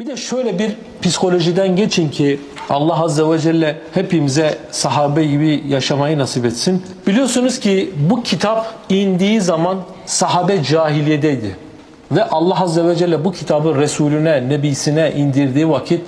Bir de şöyle bir psikolojiden geçin ki Allah Azze ve Celle hepimize sahabe gibi yaşamayı nasip etsin. Biliyorsunuz ki bu kitap indiği zaman sahabe cahiliyedeydi. Ve Allah Azze ve Celle bu kitabı Resulüne, Nebisine indirdiği vakit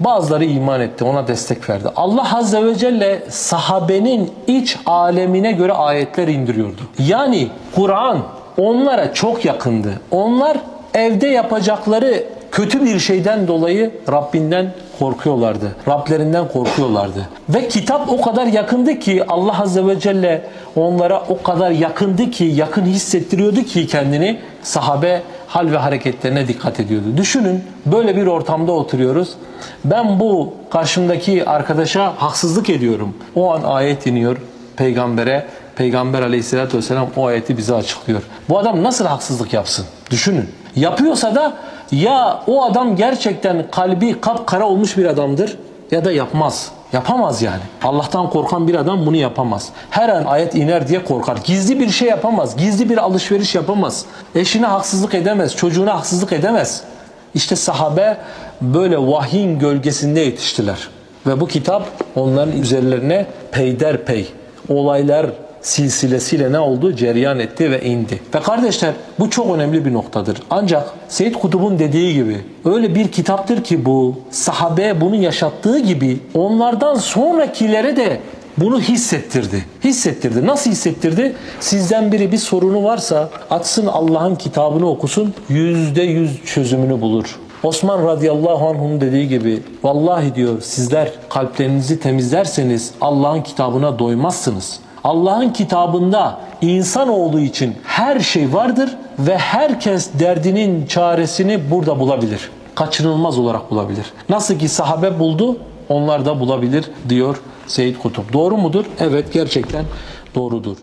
bazıları iman etti, ona destek verdi. Allah Azze ve Celle sahabenin iç alemine göre ayetler indiriyordu. Yani Kur'an onlara çok yakındı. Onlar evde yapacakları kötü bir şeyden dolayı Rabbinden korkuyorlardı. Rablerinden korkuyorlardı. Ve kitap o kadar yakındı ki Allah Azze ve Celle onlara o kadar yakındı ki, yakın hissettiriyordu ki kendini sahabe hal ve hareketlerine dikkat ediyordu. Düşünün böyle bir ortamda oturuyoruz. Ben bu karşımdaki arkadaşa haksızlık ediyorum. O an ayet iniyor peygambere. Peygamber aleyhissalatü vesselam o ayeti bize açıklıyor. Bu adam nasıl haksızlık yapsın? Düşünün. Yapıyorsa da ya o adam gerçekten kalbi kapkara olmuş bir adamdır ya da yapmaz. Yapamaz yani. Allah'tan korkan bir adam bunu yapamaz. Her an ayet iner diye korkar. Gizli bir şey yapamaz. Gizli bir alışveriş yapamaz. Eşine haksızlık edemez. Çocuğuna haksızlık edemez. İşte sahabe böyle vahyin gölgesinde yetiştiler. Ve bu kitap onların üzerlerine peyderpey olaylar silsilesiyle ne oldu? Ceryan etti ve indi. Ve kardeşler bu çok önemli bir noktadır. Ancak Seyyid Kutub'un dediği gibi öyle bir kitaptır ki bu sahabe bunu yaşattığı gibi onlardan sonrakilere de bunu hissettirdi. Hissettirdi. Nasıl hissettirdi? Sizden biri bir sorunu varsa açsın Allah'ın kitabını okusun yüzde yüz çözümünü bulur. Osman radıyallahu anh'un dediği gibi vallahi diyor sizler kalplerinizi temizlerseniz Allah'ın kitabına doymazsınız. Allah'ın kitabında insanoğlu için her şey vardır ve herkes derdinin çaresini burada bulabilir. Kaçınılmaz olarak bulabilir. Nasıl ki sahabe buldu, onlar da bulabilir diyor Seyyid Kutup. Doğru mudur? Evet gerçekten doğrudur.